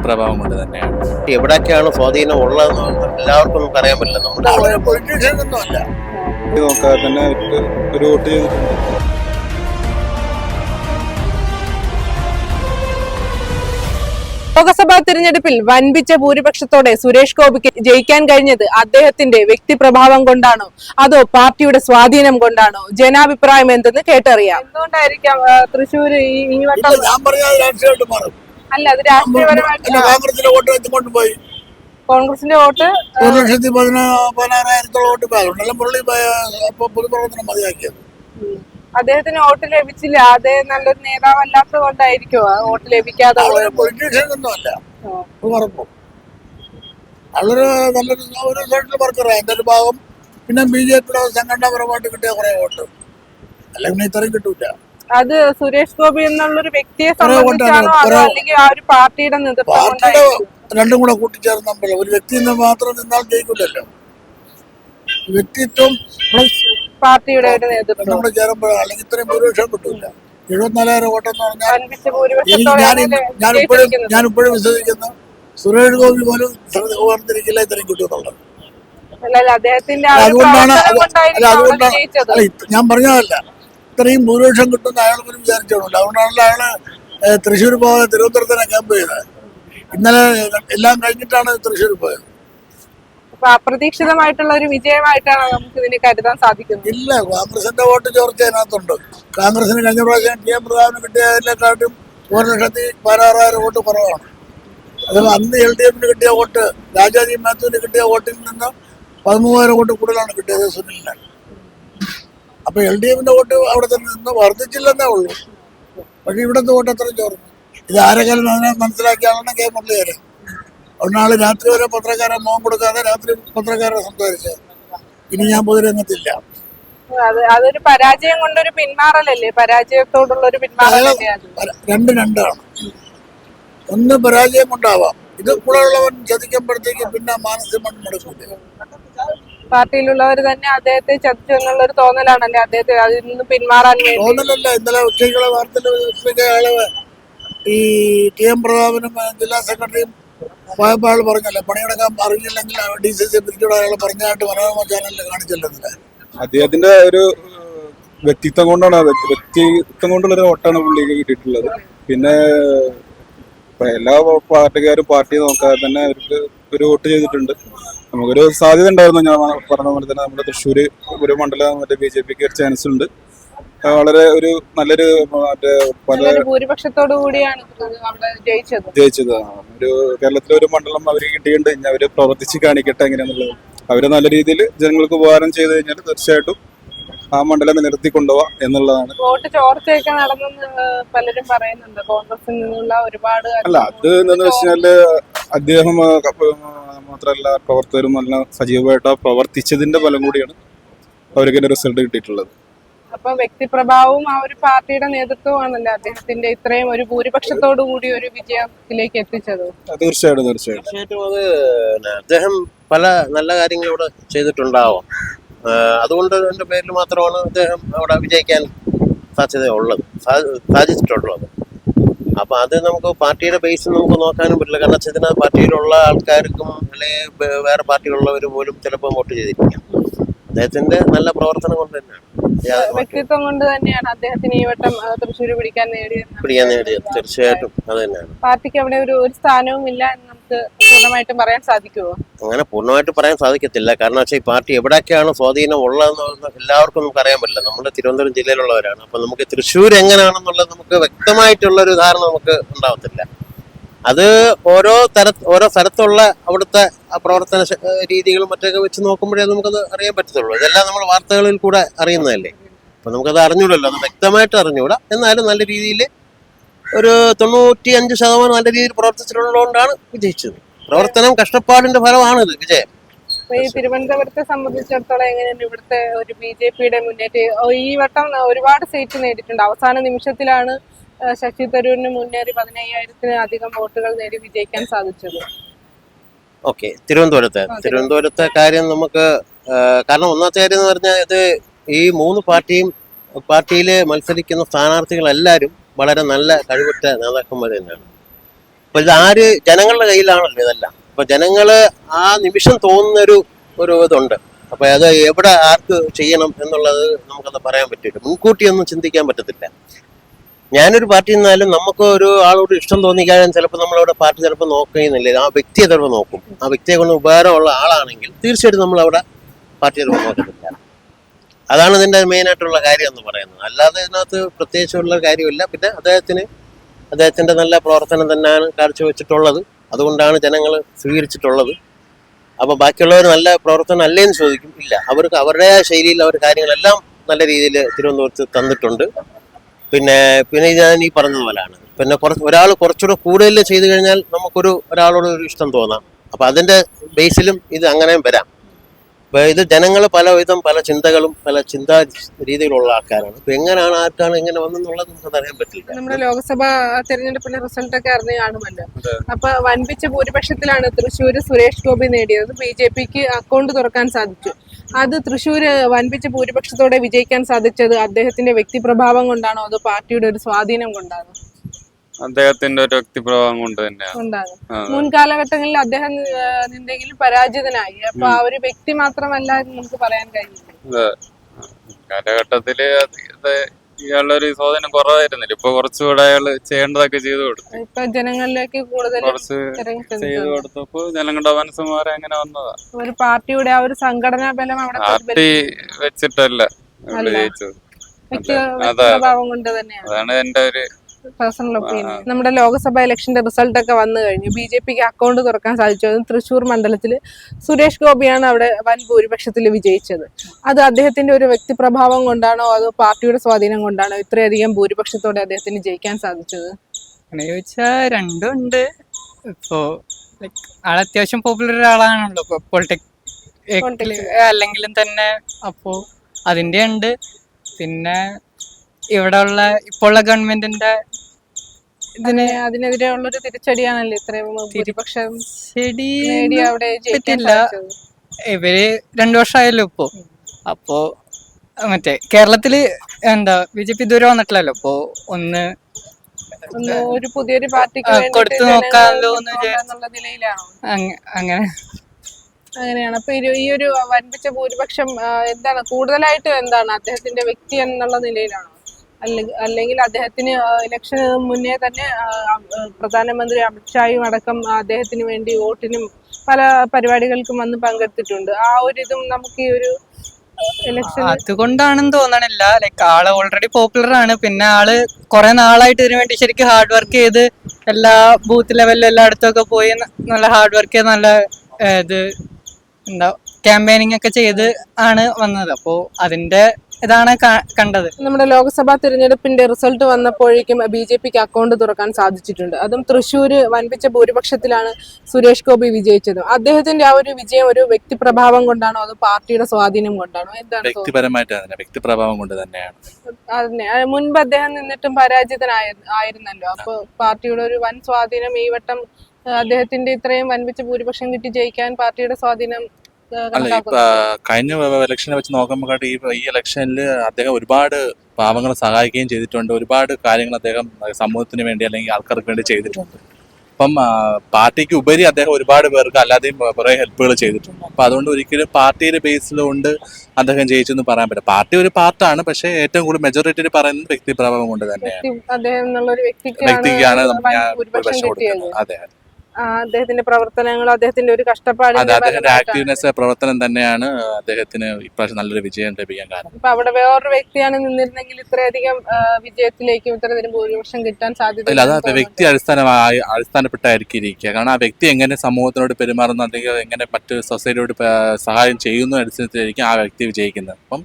വ്യക്തിപ്രഭാവം കൊണ്ട് തന്നെയാണ്. എവിടെയൊക്കെയാണ് സ്വാധീനം ഉള്ളതെന്ന് എല്ലാവർക്കും നമുക്ക് അറിയാൻ പറ്റില്ല. നമ്മുടെ പൊളിറ്റീഷ്യൻ ഒന്നുമല്ല നോക്കാതെ തന്നെ ഒരു വോട്ട് ചെയ്തിട്ടുണ്ട്. ലോക്സഭാ തിരഞ്ഞെടുപ്പിൽ വൻപിച്ച ഭൂരിപക്ഷത്തോടെ സുരേഷ് ഗോപിക്ക് ജയിക്കാൻ കഴിഞ്ഞത് അദ്ദേഹത്തിന്റെ വ്യക്തിപ്രഭാവം കൊണ്ടാണോ? അതോ പാർട്ടിയുടെ സ്വാധീനം കൊണ്ടാണോ? ജനാഭിപ്രായം എന്തെന്ന് കേട്ടറിയാം. എന്തുകൊണ്ടായിരിക്കാം തൃശ്ശൂർ ഈ അല്ല അത് രാഷ്ട്രീയപരമായിട്ട് കോൺഗ്രസിന്റെ വോട്ട് പോയി. കോൺഗ്രസിന്റെ വോട്ട് ഒരു ലക്ഷത്തി പതിനാ പതിനാറായിരത്തോളം വോട്ട് പോയി അതുകൊണ്ടല്ല മുരളി അപ്പൊ പൊതുപ്രവർത്തനം മതിയാക്കിയത്. അദ്ദേഹത്തിന് വോട്ട് ലഭിച്ചില്ല. അദ്ദേഹം നല്ലൊരു നേതാവ് അല്ലാത്തത് കൊണ്ടായിരിക്കും വോട്ട് ലഭിക്കാതെ? പൊളിറ്റീഷ്യൻ ഒന്നുമല്ല ഉറപ്പും നല്ലൊരു ഒരു സോഷ്യൽ വർക്കറാണ് എന്റെ ഒരു ഭാഗം പിന്നെ ബി ജെ പിയുടെ സംഘടനാപരമായിട്ട് കിട്ടിയ കുറെ വോട്ട്. അല്ലെങ്കിൽ ഇത്രയും കിട്ടൂല. അത് സുരേഷ് ഗോപി എന്നുള്ളൊരു വ്യക്തിയെ സംബന്ധിച്ചാണോ അതോ അല്ലെങ്കിൽ ആ ഒരു പാർട്ടിയുടെ നേതൃത്വം രണ്ടും കൂടെ കൂട്ടിച്ചേർന്ന് ഒരു വ്യക്തി മാത്രം നിന്നാൽ ജയിക്കില്ലല്ലോ വ്യക്തിത്വം പ്ലസ് പാർട്ടിയുടെ ചേരുമ്പോൾ കൂടെ ചേരുമ്പോഴാണ് അല്ലെങ്കിൽ ഇത്രയും ഭൂരിപക്ഷം കിട്ടൂല. എഴുപത്തിനാലായിരം വോട്ടെന്ന് പറഞ്ഞാൽ ഞാൻ ഇപ്പോഴും ഞാൻ ഇപ്പോഴും വിശ്വസിക്കുന്നു. സുരേഷ് ഗോപി പോലും ഓർത്തിരിക്കില്ല ഇത്രയും കിട്ടുമെന്നുള്ളത് ഒരു അതുകൊണ്ടാണ് അല്ല അതുകൊണ്ടാണ് അല്ല ഞാൻ പറഞ്ഞതല്ല. ഇത്രയും ഭൂരിപക്ഷം കിട്ടുന്ന അയാൾ പോലും വിചാരിച്ചോളൂ അതുകൊണ്ടാണല്ലോ ഏഹ്, തൃശ്ശൂർ പോകാതെ തിരുവനന്തപുരത്തിനെ ക്യാമ്പ് ചെയ്തത്. ഇന്നലെ എല്ലാം കഴിഞ്ഞിട്ടാണ് തൃശ്ശൂർ പോയത്. അപ്രതീക്ഷിതമായിട്ടുള്ള ഒരു വിജയമായിട്ടാണ് നമുക്ക് ഇതിനെ കരുതാൻ സാധിക്കുന്നത്. ഇല്ല കോൺഗ്രസിന്റെ വോട്ട് ചോർച്ച അതിനകത്തുണ്ട്. കോൺഗ്രസിന് കഴിഞ്ഞ പ്രാവശ്യം ടി എം പ്രധാനം കിട്ടിയതിനെക്കാട്ടും ഒരു ലക്ഷത്തി പതിനാറായിരം വോട്ട് കുറവാണ്. അത് അന്ന് എൽ ഡി എഫിന് കിട്ടിയ വോട്ട് രാജാജി മാത്യുവിന് കിട്ടിയ വോട്ടിൽ നിന്ന് പതിമൂവായിരം വോട്ട് കൂടുതലാണ് കിട്ടിയത് സുനിലിന്. അപ്പൊ എൽ ഡി എഫിന്റെ വോട്ട് അവിടെ തന്നെ നിന്ന് വർദ്ധിച്ചില്ലെന്നേ ഉള്ളൂ. പക്ഷെ ഇവിടുത്തെ വോട്ട് എത്ര ചോർന്നു. ഇത് ആരെങ്കിലും അതിനെ മനസ്സിലാക്കിയാലാണ് കെ മുരളീധരൻ. ഒന്നാൾ രാത്രി വരെ പത്രക്കാരൻ മോൻ കൊടുക്കാതെ രാത്രി പത്രക്കാരെ സംസാരിച്ചത് ഇനി ഞാൻ പൊതുരംഗത്തില്ല അത് അതൊരു പരാജയം കൊണ്ടൊരു പിന്മാറലല്ലേ? പരാജയത്തോടുള്ള ഒരു പിന്മാറലല്ലേ രണ്ട് രണ്ടാണ്. ഒന്ന് പരാജയം കൊണ്ടാവാം ഇത് കൂടെ ഉള്ളവൻ ചതിക്കുമ്പോഴത്തേക്ക് പിന്നെ മാനസിക മണ്ണെടുക്കില്ല പാർട്ടിയിലുള്ളവർ തന്നെ അദ്ദേഹത്തെ ചതിച്ചു എന്നുള്ള ഒരു തോന്നലാണല്ലേ അദ്ദേഹത്തെ അതിൽ നിന്ന് പിന്മാറാൻ വേണ്ടി? തോന്നലല്ല. ഇന്നലെ ഉച്ചയ്ക്കുള്ള വാർത്തയിൽ ആൾ ഈ ടി എം പ്രതാപനും ഏഹ്, ജില്ലാ സെക്രട്ടറിയും പോയപ്പോൾ ആൾ പറഞ്ഞല്ലേ? പണിയെടുക്കാൻ അറിയില്ലെങ്കിൽ ഡി സി സി പിരിച്ചോട് അയാൾ പറഞ്ഞായിട്ട് മനോരമ ചാനലിൽ കാണിച്ചല്ലോ? ഇന്നലെ അദ്ദേഹത്തിന്റെ ഒരു ഏഹ്, വ്യക്തിത്വം കൊണ്ടാണ് ആ വ്യക്തി- വ്യക്തിത്വം കൊണ്ടുള്ള ഒരു വോട്ടാണ് പുള്ളിക്ക് കിട്ടിയിട്ടുള്ളത്. പിന്നെ ഇപ്പൊ എല്ലാ പാർട്ടിക്കാരും പാർട്ടി നോക്കാതെ തന്നെ അവർക്ക് ഒരു വോട്ട് ചെയ്തിട്ടുണ്ട്. നമുക്കൊരു സാധ്യത ഉണ്ടായിരുന്നു. ഞാൻ പറഞ്ഞ പോലെ തന്നെ നമ്മുടെ തൃശ്ശൂര് ഒരു മണ്ഡലം മറ്റേ ബി ജെ പിക്ക് ഒരു ചാൻസ് ഉണ്ട്. വളരെ ഒരു നല്ലൊരു മറ്റേ പല നല്ലൊരു ഭൂരിപക്ഷത്തോടു കൂടിയാണ് ജയിച്ചത്. ജയിച്ചത്. ഒരു കേരളത്തിലെ ഒരു മണ്ഡലം അവർ കിട്ടിയിട്ടുണ്ട്. ഇനി അവർ പ്രവർത്തിച്ച് കാണിക്കട്ടെ എങ്ങനെയാന്നുള്ളത്. അവർ നല്ല രീതിയിൽ ജനങ്ങൾക്ക് ഉപകാരം ചെയ്തു കഴിഞ്ഞാൽ തീർച്ചയായിട്ടും ആ മണ്ഡലം നിലനിർത്തി കൊണ്ടുപോവാ എന്നുള്ളതാണ്. വോട്ട് ചോർച്ചയൊക്കെ നടന്നെന്ന് പലരും പറയുന്നുണ്ട്. കോൺഗ്രസിൽ നിന്നുള്ള ഒരുപാട് അല്ല അത് എന്താന്ന് വെച്ചാൽ അദ്ദേഹം മാത്രമല്ല പ്രവർത്തകരും നല്ല സജീവമായിട്ട് പ്രവർത്തിച്ചതിന്റെ ഫലം കൂടിയാണ് അവർക്ക് റിസൾട്ട് കിട്ടിയിട്ടുള്ളത്. അപ്പൊ വ്യക്തിപ്രഭാവവും ആ ഒരു പാർട്ടിയുടെ നേതൃത്വമാണല്ലോ അദ്ദേഹത്തിന്റെ ഇത്രയും ഒരു ഭൂരിപക്ഷത്തോടു കൂടി ഒരു വിജയത്തിലേക്ക് എത്തിച്ചത്? തീർച്ചയായിട്ടും തീർച്ചയായിട്ടും. അത് അദ്ദേഹം പല നല്ല കാര്യങ്ങളും ഇവിടെ ചെയ്തിട്ടുണ്ടാവാം. അതുകൊണ്ട് എന്റെ പേരിൽ മാത്രമാണ് അദ്ദേഹം അവിടെ വിജയിക്കാൻ സാധ്യതയുള്ളത് സാധിച്ചിട്ടുള്ളത്. അപ്പൊ അത് നമുക്ക് പാർട്ടിയുടെ ബേസ് നമുക്ക് നോക്കാനും പറ്റില്ല. കാരണം വെച്ചാൽ ഇതിനകത്ത് പാർട്ടിയിലുള്ള ആൾക്കാർക്കും അല്ലെങ്കിൽ വേറെ പാർട്ടിയിലുള്ളവർ പോലും ചിലപ്പോൾ വോട്ട് ചെയ്തിരിക്കാം. അദ്ദേഹത്തിന്റെ നല്ല പ്രവർത്തനം കൊണ്ട് തന്നെയാണ്. വ്യക്തിത്വം കൊണ്ട് തന്നെയാണ് അദ്ദേഹത്തിന് ഈ വട്ടം തൃശ്ശൂർ പിടിക്കാൻ നേടിയത്. പിടിക്കാൻ നേടിയത്. തീർച്ചയായിട്ടും. അത് തന്നെയാണ്. പാർട്ടിക്ക് അവിടെ ഒരു ഒരു സ്ഥാനവും ഇല്ല എന്ന് നമുക്ക് പൂർണമായിട്ടും പറയാൻ സാധിക്കുമോ അങ്ങനെ പൂർണമായിട്ട് പറയാൻ സാധിക്കത്തില്ല. കാരണം വെച്ചാൽ ഈ പാർട്ടി എവിടെയൊക്കെയാണ് സ്വാധീനം ഉള്ളതെന്ന് എല്ലാവർക്കും നമുക്ക് അറിയാൻ പറ്റില്ല. നമ്മുടെ തിരുവനന്തപുരം ജില്ലയിലുള്ളവരാണ്. അപ്പൊ നമുക്ക് തൃശ്ശൂർ എങ്ങനെയാണെന്നുള്ളത് നമുക്ക് വ്യക്തമായിട്ടുള്ള ഒരു ധാരണ നമുക്ക് ഉണ്ടാവത്തില്ല. അത് ഓരോ തര ഓരോ സ്ഥലത്തുള്ള അവിടുത്തെ പ്രവർത്തന രീതികളും മറ്റൊക്കെ വെച്ച് നോക്കുമ്പോഴേ നമുക്കത് അറിയാൻ പറ്റത്തുള്ളൂ. ഇതെല്ലാം നമ്മൾ വാർത്തകളിൽ കൂടെ അറിയുന്നതല്ലേ? അപ്പൊ നമുക്കത് അറിഞ്ഞൂടല്ലോ അത് വ്യക്തമായിട്ട് അറിഞ്ഞൂടാ. എന്നാലും നല്ല രീതിയിൽ ഒരു തൊണ്ണൂറ്റി അഞ്ച് ശതമാനം നല്ല രീതിയിൽ പ്രവർത്തിച്ചിട്ടുള്ളതുകൊണ്ടാണ് വിജയിച്ചത്. പ്രവർത്തനം കഷ്ടപ്പാടിന്റെ ഫലമാണിത് വിജയം. ഈ തിരുവനന്തപുരത്തെ സംബന്ധിച്ചിടത്തോളം എങ്ങനെയാണ് ഇവിടുത്തെ ഒരു ബി ജെ പിയുടെ മുന്നേറ്റം? ഈ വട്ടം ഒരുപാട് സീറ്റ് നേടിയിട്ടുണ്ട്. അവസാന നിമിഷത്തിലാണ് ശശി തരൂരിന് മുന്നേറി പതിനയ്യായിരത്തിന് അധികം വോട്ടുകൾ നേടി വിജയിക്കാൻ സാധിച്ചത്. ഓക്കെ തിരുവനന്തപുരത്തെ. തിരുവനന്തപുരത്തെ. കാര്യം നമുക്ക് കാരണം ഒന്നാമത്തെ കാര്യം എന്ന് പറഞ്ഞാൽ ഇത് ഈ മൂന്ന് പാർട്ടിയും പാർട്ടിയിൽ മത്സരിക്കുന്ന സ്ഥാനാർത്ഥികളെല്ലാവരും വളരെ നല്ല കഴിവുറ്റ നേതാക്കന്മാർ തന്നെയാണ്. അപ്പൊ ഇത് ആര് ജനങ്ങളുടെ കയ്യിലാണല്ലോ ഇതെല്ലാം. അപ്പൊ ജനങ്ങൾ ആ നിമിഷം തോന്നുന്നൊരു ഒരു ഇതുണ്ട്. അപ്പൊ അത് എവിടെ ആർക്ക് ചെയ്യണം എന്നുള്ളത് നമുക്കത് പറയാൻ പറ്റില്ല. മുൻകൂട്ടി ഒന്നും ചിന്തിക്കാൻ പറ്റത്തില്ല. ഞാനൊരു പാർട്ടി നിന്നാലും നമുക്ക് ഒരു ആളോട് ഇഷ്ടം തോന്നിക്കാനും ചിലപ്പോൾ നമ്മളവിടെ പാർട്ടി ചിലപ്പോൾ നോക്കുന്നില്ല. ആ വ്യക്തിയെ ചിലപ്പോൾ നോക്കും. ആ വ്യക്തിയെ കൊണ്ട് ഉപകാരമുള്ള ആളാണെങ്കിൽ തീർച്ചയായിട്ടും നമ്മളവിടെ പാർട്ടി ചിലപ്പോൾ നോക്കത്തില്ല അതാണ് ഇതിന്റെ മെയിൻ ആയിട്ടുള്ള കാര്യം എന്ന് പറയുന്നത്. അല്ലാതെ ഇതിനകത്ത് പ്രത്യേകിച്ചുള്ള കാര്യമില്ല. പിന്നെ അദ്ദേഹത്തിന് അദ്ദേഹത്തിന്റെ നല്ല പ്രവർത്തനം തന്നെയാണ് കാഴ്ചവെച്ചിട്ടുള്ളത്. അതുകൊണ്ടാണ് ജനങ്ങൾ സ്വീകരിച്ചിട്ടുള്ളത്. അപ്പൊ ബാക്കിയുള്ളവർ നല്ല പ്രവർത്തനം അല്ലേന്ന് ചോദിക്കും. ഇല്ല. അവർക്ക് അവരുടെ ശൈലിയിൽ അവർ കാര്യങ്ങളെല്ലാം നല്ല രീതിയിൽ തിരുവനന്തപുരത്ത് തന്നിട്ടുണ്ട്. പിന്നെ പിന്നെ ഞാൻ ഈ പറഞ്ഞതുപോലാണ് പിന്നെ കുറച്ച് ഒരാൾ കുറച്ചുകൂടെ കൂടുതൽ ചെയ്തു കഴിഞ്ഞാൽ നമുക്കൊരു ഒരാളോട് ഒരു ഇഷ്ടം തോന്നാം. അപ്പൊ അതിന്റെ ബേസിലും ഇത് അങ്ങനെയും വരാം. ഇത് ജനങ്ങൾ പലവിധം പല ചിന്തകളും പല ചിന്താ രീതിയിലുള്ള ആൾക്കാരാണ്. അപ്പൊ എങ്ങനെയാണ് ആർക്കാണ് എങ്ങനെ വന്നെന്നുള്ളത് നമുക്ക് അറിയാൻ പറ്റില്ല. നമ്മുടെ ലോക്സഭാ തെരഞ്ഞെടുപ്പിന്റെ റിസൾട്ട് ഒക്കെ അറിഞ്ഞു കാണുമല്ലോ. അപ്പൊ വൻപിച്ച ഭൂരിപക്ഷത്തിലാണ് തൃശ്ശൂർ സുരേഷ് ഗോപി നേടിയത്. ബി ജെ പിക്ക് അക്കൗണ്ട് തുറക്കാൻ സാധിച്ചു. അത് തൃശ്ശൂര് വൻപിച്ച ഭൂരിപക്ഷത്തോടെ വിജയിക്കാൻ സാധിച്ചത് അദ്ദേഹത്തിന്റെ വ്യക്തിപ്രഭാവം കൊണ്ടാണോ അതോ പാർട്ടിയുടെ ഒരു സ്വാധീനം കൊണ്ടാണോ? അദ്ദേഹത്തിന്റെ ഒരു വ്യക്തിപ്രഭാവം കൊണ്ട് തന്നെയാണ്. മുൻകാലഘട്ടങ്ങളിൽ അദ്ദേഹം എന്തെങ്കിലും പരാജിതനായി. അപ്പൊ ആ ഒരു വ്യക്തി മാത്രമല്ല എന്ന് നമുക്ക് പറയാൻ കഴിയില്ല കാലഘട്ടത്തിൽ ഇയാളൊരു സ്വാധീനം കുറവായിരുന്നില്ല. ഇപ്പൊ കുറച്ചുകൂടെ അയാൾ ചെയ്യേണ്ടതൊക്കെ ചെയ്തു കൊടുത്തു. ഇപ്പൊ ജനങ്ങളിലേക്ക് കൂടുതൽ കുറച്ച് ചെയ്തു. കൊടുത്തപ്പോ ജനങ്ങളുടെ മനസ്സ് മാറി അങ്ങനെ വന്നതാ. ഒരു പാർട്ടിയുടെ ആ ഒരു സംഘടനാ ബലം അവിടെ പാർട്ടി വെച്ചിട്ടല്ല. ജയിച്ചത്. അതാണ് എന്റെ ഒരു പേഴ്സണൽ ഒപ്പീനിയൻ നമ്മുടെ ലോക്സഭാ ഇലക്ഷന്റെ റിസൾട്ട് ഒക്കെ വന്നു കഴിഞ്ഞു. ബി ജെ പിക്ക് അക്കൗണ്ട് തുറക്കാൻ സാധിച്ചു. അതും തൃശ്ശൂർ മണ്ഡലത്തിൽ സുരേഷ് ഗോപിയാണ് അവിടെ വൻ ഭൂരിപക്ഷത്തിൽ വിജയിച്ചത്. അത് അദ്ദേഹത്തിന്റെ ഒരു വ്യക്തിപ്രഭാവം കൊണ്ടാണോ അതോ പാർട്ടിയുടെ സ്വാധീനം കൊണ്ടാണോ ഇത്രയധികം ഭൂരിപക്ഷത്തോടെ അദ്ദേഹത്തിന് ജയിക്കാൻ സാധിച്ചത്? അങ്ങനെ ചോദിച്ചാൽ രണ്ടും ഉണ്ട്. ഇപ്പോ ലൈക്ക് ആൾ അത്യാവശ്യം പോപ്പുലർ ഒരാളാണല്ലോ. ഇപ്പൊ പൊളിറ്റിക് അല്ലെങ്കിലും തന്നെ അപ്പോ അതിന്റെ ഉണ്ട്. പിന്നെ ഇവിടെ ഉള്ള ഇപ്പോഴുള്ള ഗവൺമെന്റിന്റെ ഇതിന് അതിന് അതിനെതിരെ ഉള്ളൊരു തിരിച്ചടിയാണല്ലോ ഇത്രയും ഭൂരിപക്ഷം ചെടി അവിടെ പറ്റില്ല. ഇവർ രണ്ടു വർഷമായല്ലോ ഇപ്പോ. അപ്പോ മറ്റേ കേരളത്തിൽ എന്താ ബി ജെ പി ഇതുവരെ വന്നിട്ടില്ലല്ലോ? അപ്പോ ഒന്ന് ഒരു പുതിയൊരു പാർട്ടിക്ക് കൊടുത്തു നോക്കാമല്ലോ അങ്ങനെ. അങ്ങനെയാണ്. അപ്പൊ ഈ ഒരു വൻപിച്ച ഭൂരിപക്ഷം എന്താണ് കൂടുതലായിട്ട് എന്താണ് അദ്ദേഹത്തിന്റെ വ്യക്തി എന്നുള്ള നിലയിലാണോ. അല്ലെങ്കിൽ അദ്ദേഹത്തിന് ഇലക്ഷൻ മുന്നേ തന്നെ പ്രധാനമന്ത്രി അമിത്ഷായും അടക്കം അദ്ദേഹത്തിന് വേണ്ടി വോട്ടിനും പല പരിപാടികൾക്കും വന്ന് പങ്കെടുത്തിട്ടുണ്ട്. ആ ഒരു ഇതും നമുക്ക് ഈ ഒരു അതുകൊണ്ടാണെന്ന് തോന്നണില്ല. ലൈക്ക് ആൾ ഓൾറെഡി പോപ്പുലർ ആണ്. പിന്നെ ആൾ കുറെ നാളായിട്ട് ഇതിനു വേണ്ടി ശരിക്കും ഹാർഡ് വർക്ക് ചെയ്ത് എല്ലാ ബൂത്ത് ലെവലിലും എല്ലായിടത്തും പോയി നല്ല ഹാർഡ് വർക്ക് ചെയ്ത് നല്ല ഇത് എന്താ ക്യാമ്പയിനിങ് ഒക്കെ ചെയ്ത് ആണ് വന്നത്. അപ്പോ അതിന്റെ ഇതാണ് കണ്ടത്. നമ്മുടെ ലോക്സഭാ തിരഞ്ഞെടുപ്പിന്റെ റിസൾട്ട് വന്നപ്പോഴേക്കും ബി ജെ പിക്ക് അക്കൗണ്ട് തുറക്കാൻ സാധിച്ചിട്ടുണ്ട്. അതും തൃശ്ശൂർ വൻപിച്ച ഭൂരിപക്ഷത്തിലാണ് സുരേഷ് ഗോപി വിജയിച്ചത്. അദ്ദേഹത്തിന്റെ ആ ഒരു വിജയം ഒരു വ്യക്തിപ്രഭാവം കൊണ്ടാണോ അതോ പാർട്ടിയുടെ സ്വാധീനം കൊണ്ടാണോ? എന്താണ്? വ്യക്തിപരമായിട്ട് തന്നെ വ്യക്തിപ്രഭാവം കൊണ്ട് തന്നെയാണ്. അതന്നെ. ആ, മുൻപ് അദ്ദേഹം നിന്നിട്ടും പരാജിതനായ ആയിരുന്നല്ലോ. അപ്പൊ പാർട്ടിയുടെ ഒരു വൻ സ്വാധീനം ഈ വട്ടം അദ്ദേഹത്തിന്റെ ഇത്രയും വൻപിച്ച ഭൂരിപക്ഷം കിട്ടി ജയിക്കാൻ പാർട്ടിയുടെ സ്വാധീനം അല്ല ഈ കഴിഞ്ഞ ഇലക്ഷനെ വെച്ച് നോക്കുമ്പോൾ ഈ ഈ ഇലക്ഷനിൽ അദ്ദേഹം ഒരുപാട് പാവങ്ങളെ സഹായിക്കുകയും ചെയ്തിട്ടുണ്ട്. ഒരുപാട് കാര്യങ്ങൾ അദ്ദേഹം സമൂഹത്തിന് വേണ്ടി അല്ലെങ്കിൽ ആൾക്കാർക്ക് വേണ്ടി ചെയ്തിട്ടുണ്ട്. അപ്പം പാർട്ടിക്ക് ഉപരി അദ്ദേഹം ഒരുപാട് പേർക്ക് അല്ലാതെയും കുറെ ഹെൽപ്പുകൾ ചെയ്തിട്ടുണ്ട്. അപ്പൊ അതുകൊണ്ട് ഒരിക്കലും പാർട്ടിയുടെ ബേസിലുകൊണ്ട് അദ്ദേഹം ജയിച്ചെന്ന് പറയാൻ പറ്റില്ല. പാർട്ടി ഒരു പാർട്ടാണ് പക്ഷേ ഏറ്റവും കൂടുതൽ മെജോറിറ്റി പറയുന്നത് വ്യക്തിപ്രഭാവം കൊണ്ട് തന്നെയാണ്. വ്യക്തിക്കാണ് നമുക്ക് ഞാൻ കൊടുക്കുന്നത്. അതെ. അദ്ദേഹത്തിന്റെ പ്രവർത്തനങ്ങളും അദ്ദേഹത്തിന്റെ ഒരു അദ്ദേഹത്തിന്റെ ഫലമായിട്ടാണ്. പ്രവർത്തനം തന്നെയാണ് അദ്ദേഹത്തിന് ഇപ്രാവശ്യം നല്ലൊരു വിജയം ലഭിക്കാൻ കാരണം. ഇപ്പൊ അവിടെ വേറൊരു വ്യക്തിയാണ് നിന്നിരുന്നെങ്കിൽ ഇത്രയധികം വിജയത്തിലേക്കും ഇത്രയധികം ഭൂരിപക്ഷം കിട്ടാൻ സാധ്യത അല്ല അത് വ്യക്തി അടിസ്ഥാനമായി അടിസ്ഥാനപ്പെട്ടായിരിക്കും ഇരിക്കുക കാരണം ആ വ്യക്തി എങ്ങനെ സമൂഹത്തിനോട് പെരുമാറുന്നു അല്ലെങ്കിൽ എങ്ങനെ മറ്റ് സൊസൈറ്റിയോട് സഹായം ചെയ്യുന്നു അനുസരിച്ചായിരിക്കും ആ വ്യക്തി വിജയിക്കുന്നത്. അപ്പം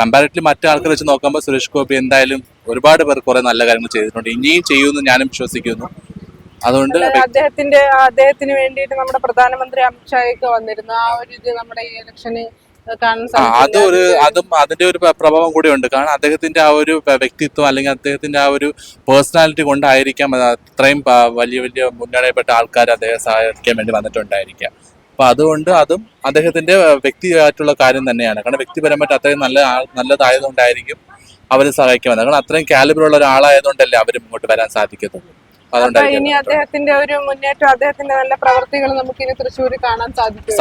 കമ്പാരിറ്റീവ്ലി മറ്റു ആൾക്കാർ വെച്ച് നോക്കുമ്പോൾ സുരേഷ് ഗോപി എന്തായാലും ഒരുപാട് പേർ കുറെ നല്ല കാര്യങ്ങൾ ചെയ്തിട്ടുണ്ട്. ഇനിയും ചെയ്യുമെന്ന് ഞാനും വിശ്വസിക്കുന്നു. അതുകൊണ്ട് അദ്ദേഹത്തിന്റെ അദ്ദേഹത്തിന് വേണ്ടിയിട്ട് നമ്മുടെ പ്രധാനമന്ത്രി അമിത്ഷായൊക്കെ വന്നിരുന്നു. ആ ഒരു ഇത് നമ്മുടെ ഈ ഇലക്ഷന് അത് ഒരു. അതും അതിന്റെ ഒരു പ്രഭാവം കൂടി ഉണ്ട്. കാരണം അദ്ദേഹത്തിന്റെ ആ ഒരു വ്യക്തിത്വം അല്ലെങ്കിൽ അദ്ദേഹത്തിന്റെ ആ ഒരു പേഴ്സണാലിറ്റി കൊണ്ടായിരിക്കാം അത് അത്രയും വലിയ വലിയ മുന്നണിയപ്പെട്ട ആൾക്കാർ അദ്ദേഹം സഹായിക്കാൻ വേണ്ടി വന്നിട്ടുണ്ടായിരിക്കാം അപ്പൊ അതുകൊണ്ട് അതും അദ്ദേഹത്തിന്റെ വ്യക്തിയായിട്ടുള്ള കാര്യം തന്നെയാണ്. കാരണം വ്യക്തിപരമായിട്ട് അത്രയും നല്ല നല്ലതായതുകൊണ്ടായിരിക്കും അവർ സഹായിക്കാൻ വന്നത്. കാരണം അത്രയും കാലിബറുള്ള ഒരാളായതുകൊണ്ടല്ലേ അവർ മുന്നോട്ട് വരാൻ സാധിക്കത്തുള്ളൂ. അപ്പൊ ഇനി അദ്ദേഹത്തിന്റെ ഒരു മുന്നേറ്റം അദ്ദേഹത്തിന്റെ നല്ല പ്രവർത്തികൾ നമുക്ക് ഇനി തൃശ്ശൂരിൽ കാണാൻ സാധിക്കും.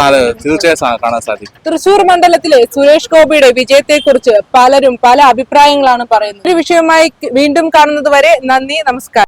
തീർച്ചയായും കാണാൻ സാധിക്കും. തൃശൂർ മണ്ഡലത്തിലെ സുരേഷ് ഗോപിയുടെ വിജയത്തെ കുറിച്ച് പലരും പല അഭിപ്രായങ്ങളാണ് പറയുന്നത്. ഒരു വിഷയവുമായി വീണ്ടും കാണുന്നത് വരെ നന്ദി നമസ്കാരം.